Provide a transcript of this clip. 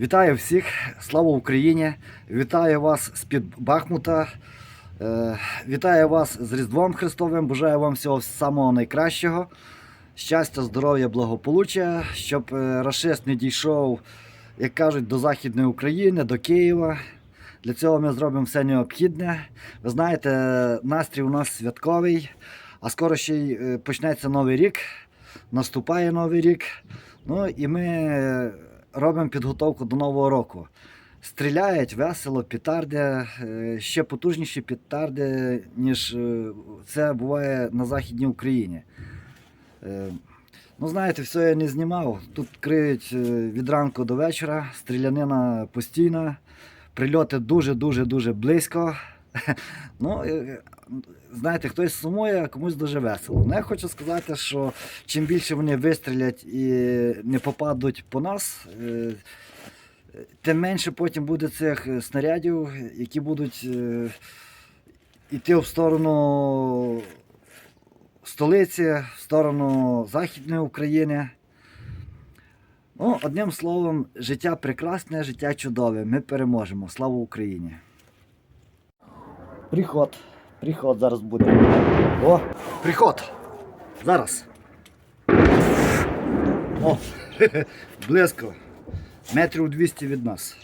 Вітаю всіх, слава Україні! Вітаю вас з-під Бахмута. Е, Вітаю вас з Різдвом Христовим. Бажаю вам всього самого найкращого. Щастя, здоров'я, благополуччя, щоб е, рашист не дійшов, як кажуть, до Західної України, до Києва. Для цього ми зробимо все необхідне. Ви знаєте, настрій у нас святковий, а скоро ще й е, почнеться новий рік, наступає новий рік. Ну і ми робимо підготовку до нового року. Стріляють весело, петарди, е, ще потужніші петарди, ніж е, це буває на Західній Україні. Е, Ну, знаєте, все я не знімав. Тут криють від ранку до вечора, стрілянина постійна, прильоти дуже-дуже дуже близько. Ну, е, знаєте, хтось сумує, а комусь дуже весело. Ну, я хочу сказати, що чим більше вони вистрілять і не попадуть по нас, е, тим менше потім буде цих е, снарядів, які будуть е, йти в сторону столиці, в сторону Західної України. Ну, одним словом, життя прекрасне, життя чудове. Ми переможемо. Слава Україні! Приход. Приход зараз буде. О, приход. Зараз. О, близько. Метрів 200 від нас.